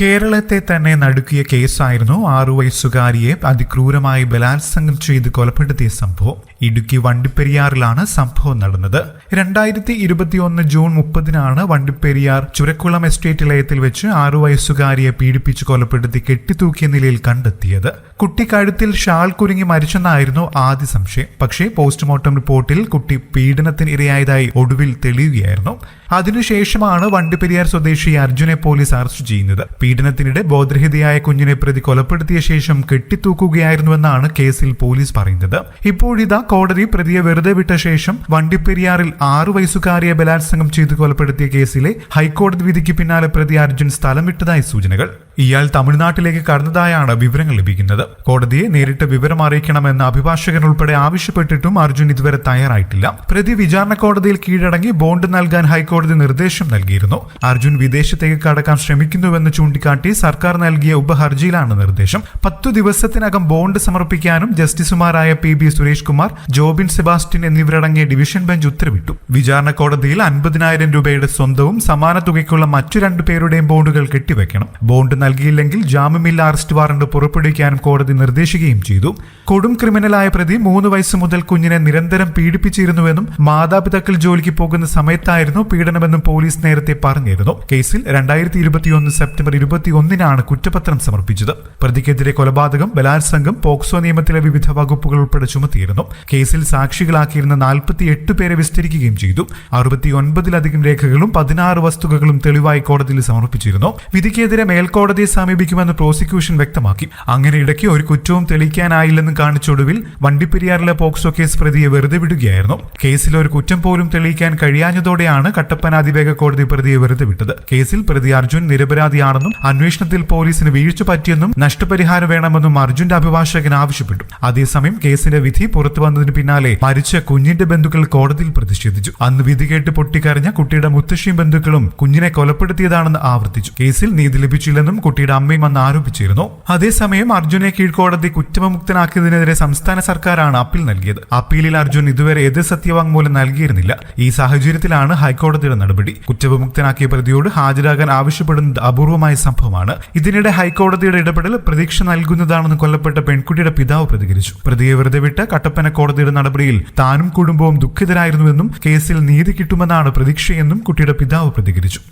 കേരളത്തെ തന്നെ നടുക്കിയ കേസായിരുന്നു ആറു വയസ്സുകാരിയെ അതിക്രൂരമായി ബലാത്സംഗം ചെയ്ത് കൊലപ്പെടുത്തിയ സംഭവം. ഇടുക്കി വണ്ടിപ്പെരിയാറിലാണ് സംഭവം നടന്നത്. രണ്ടായിരത്തി ഇരുപത്തിയൊന്ന് ജൂൺ മുപ്പതിനാണ് വണ്ടിപ്പെരിയാർ ചുരക്കുളം എസ്റ്റേറ്റ് ലയത്തിൽ വെച്ച് ആറു വയസ്സുകാരിയെ പീഡിപ്പിച്ച് കൊലപ്പെടുത്തി കെട്ടിത്തൂക്കിയ നിലയിൽ കണ്ടെത്തിയത്. കുട്ടി കഴുത്തിൽ ഷാൾ കുരുങ്ങി മരിച്ചെന്നായിരുന്നു ആദ്യ സംശയം. പക്ഷേ പോസ്റ്റ്മോർട്ടം റിപ്പോർട്ടിൽ കുട്ടി പീഡനത്തിന് ഇരയായതായി ഒടുവിൽ തെളിയുകയായിരുന്നു. അതിനുശേഷമാണ് വണ്ടിപ്പെരിയാർ സ്വദേശി അർജുനെ പോലീസ് അറസ്റ്റ് ചെയ്യുന്നത്. പീഡനത്തിനിടെ ബോധരഹിതയായ കുഞ്ഞിനെ പ്രതി കൊലപ്പെടുത്തിയ ശേഷം കെട്ടിത്തൂക്കുകയായിരുന്നുവെന്നാണ് കേസിൽ പോലീസ് പറയുന്നത്. ഇപ്പോഴിതാ കോടതി പ്രതിയെ വെറുതെ വിട്ട ശേഷം വണ്ടിപ്പെരിയാറിൽ ആറു വയസ്സുകാരിയെ ബലാത്സംഗം ചെയ്ത് കൊലപ്പെടുത്തിയ കേസിലെ ഹൈക്കോടതി വിധിക്ക് പിന്നാലെ പ്രതി അർജുൻ സ്ഥലം വിട്ടതായി സൂചനകൾ. ഇയാൾ തമിഴ്നാട്ടിലേക്ക് കടന്നതായാണ് വിവരങ്ങൾ ലഭിക്കുന്നത്. കോടതിയെ നേരിട്ട് വിവരം അറിയിക്കണമെന്ന് അഭിഭാഷകൻ ഉൾപ്പെടെ ആവശ്യപ്പെട്ടിട്ടും അർജുൻ ഇതുവരെ തയ്യാറായിട്ടില്ല. പ്രതി വിചാരണ കോടതിയിൽ കീഴടങ്ങി ബോണ്ട് നൽകാൻ ഹൈക്കോടതി നിർദ്ദേശം നൽകിയിരുന്നു. അർജുൻ വിദേശത്തേക്ക് കടക്കാൻ ശ്രമിക്കുന്നുവെന്ന് ചൂണ്ടിക്കാട്ടി സർക്കാർ നൽകിയ ഉപഹർജിയിലാണ് നിർദ്ദേശം. പത്തു ദിവസത്തിനകം ബോണ്ട് സമർപ്പിക്കാനും ജസ്റ്റിസുമാരായ പി ബി സുരേഷ് കുമാർ ജോബിൻ സെബാസ്റ്റ്യൻ എന്നിവരടങ്ങിയ ഡിവിഷൻ ബെഞ്ച് ഉത്തരവിട്ടു. വിചാരണ കോടതിയിൽ അൻപതിനായിരം രൂപയുടെ സ്വന്തവും സമാന തുകയ്ക്കുള്ള മറ്റു രണ്ടു പേരുടെയും ബോണ്ടുകൾ കെട്ടിവെക്കണം. ബോണ്ട് നൽകിയില്ലെങ്കിൽ ജാമ്യമില്ല അറസ്റ്റ് വാറണ്ട് പുറപ്പെടുവിക്കാനും കോടതി നിർദ്ദേശിക്കുകയും ചെയ്തു. കൊടും ക്രിമിനലായ പ്രതി മൂന്ന് വയസ്സ് മുതൽ കുഞ്ഞിനെ നിരന്തരം പീഡിപ്പിച്ചിരുന്നുവെന്നും മാതാപിതാക്കൾ ജോലിക്ക് പോകുന്ന സമയത്തായിരുന്നു പീഡനമെന്നും പോലീസ് നേരത്തെ പറഞ്ഞിരുന്നു. കേസിൽ രണ്ടായിരത്തി ഇരുപത്തിയൊന്ന് സെപ്റ്റംബർ ഇരുപത്തിയൊന്നിനാണ് കുറ്റപത്രം സമർപ്പിച്ചത്. പ്രതിക്കെതിരെ കൊലപാതകം ബലാത്സംഗം പോക്സോ നിയമത്തിലെ വിവിധ വകുപ്പുകൾ ഉൾപ്പെടെ ചുമത്തിയിരുന്നു. കേസിൽ സാക്ഷികളാക്കിയിരുന്ന നാൽപ്പത്തിയെട്ട് പേരെ വിസ്തരിക്കുകയും ചെയ്തു. അറുപത്തിയൊൻപതിലധികം രേഖകളും പതിനാറ് വസ്തുക്കളും തെളിവായി കോടതിയിൽ സമർപ്പിച്ചിരുന്നു. വിധിക്കെതിരെ മേൽക്കോടതിയെ സമീപിക്കുമെന്ന് പ്രോസിക്യൂഷൻ വ്യക്തമാക്കി. അങ്ങനെ ഇടയ്ക്ക് ഒരു കുറ്റവും തെളിയിക്കാനായില്ലെന്ന് കാണിച്ചൊടുവിൽ വണ്ടിപ്പെരിയാറിലെ പോക്സോ കേസ് പ്രതിയെ വെറുതെ വിടുകയായിരുന്നു. കേസിൽ ഒരു കുറ്റം പോലും തെളിയിക്കാൻ കഴിയാഞ്ഞതോടെയാണ് കട്ടപ്പന അതിവേഗ കോടതി പ്രതിയെ വെറുതെ വിട്ടത്. കേസിൽ പ്രതി അർജുൻ നിരപരാധിയാണെന്നും അന്വേഷണത്തിൽ പോലീസിന് വീഴ്ച പറ്റിയെന്നും നഷ്ടപരിഹാരം വേണമെന്നും അർജുന്റെ അഭിഭാഷകൻ ആവശ്യപ്പെട്ടു. അതേസമയം കേസിന്റെ വിധി പുറത്തു വന്നതിന് പിന്നാലെ മരിച്ച കുഞ്ഞിന്റെ ബന്ധുക്കൾ കോടതിയിൽ പ്രതിഷേധിച്ചു. അന്ന് വിധി കേട്ട് പൊട്ടിക്കരഞ്ഞ കുട്ടിയുടെ മുത്തശ്ശിയും ബന്ധുക്കളും കുഞ്ഞിനെ കൊലപ്പെടുത്തിയതാണെന്ന് ആവർത്തിച്ചു. കേസിൽ നീതി ലഭിച്ചില്ലെന്നും കുട്ടിയുടെ അമ്മയും അന്ന് ആരോപിച്ചിരുന്നു. അതേസമയം അർജുനെ കീഴ്ക്കോടതി കുറ്റവിമുക്തനാക്കിയതിനെതിരെ സംസ്ഥാന സർക്കാരാണ് അപ്പീൽ നൽകിയത്. അപ്പീലിൽ അർജുൻ ഇതുവരെ എതിർ സത്യവാങ്മൂലം നൽകിയിരുന്നില്ല. ഈ സാഹചര്യത്തിലാണ് ഹൈക്കോടതിയുടെ നടപടി. കുറ്റവിമുക്തനാക്കിയ പ്രതിയോട് ഹാജരാകാൻ ആവശ്യപ്പെടുന്നത് അപൂർവമായ സംഭവമാണ്. ഇതിനിടെ ഹൈക്കോടതിയുടെ ഇടപെടൽ പ്രതീക്ഷ നൽകുന്നതാണെന്ന് കൊല്ലപ്പെട്ട പെൺകുട്ടിയുടെ പിതാവ് പ്രതികരിച്ചു. പ്രതിയെ വെറുതെ വിട്ട് കട്ടപ്പന കോടതിയുടെ നടപടിയിൽ താനും കുടുംബവും ദുഃഖിതരായിരുന്നുവെന്നും കേസിൽ നീതി കിട്ടുമെന്നാണ് പ്രതീക്ഷയെന്നും കുട്ടിയുടെ പിതാവ് പ്രതികരിച്ചു.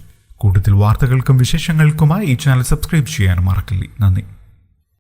കൂടുതൽ വാർത്തകൾക്കും വിശേഷങ്ങൾക്കുമായി ഈ ചാനൽ സബ്സ്ക്രൈബ് ചെയ്യാനും മറക്കില്ല. നന്ദി.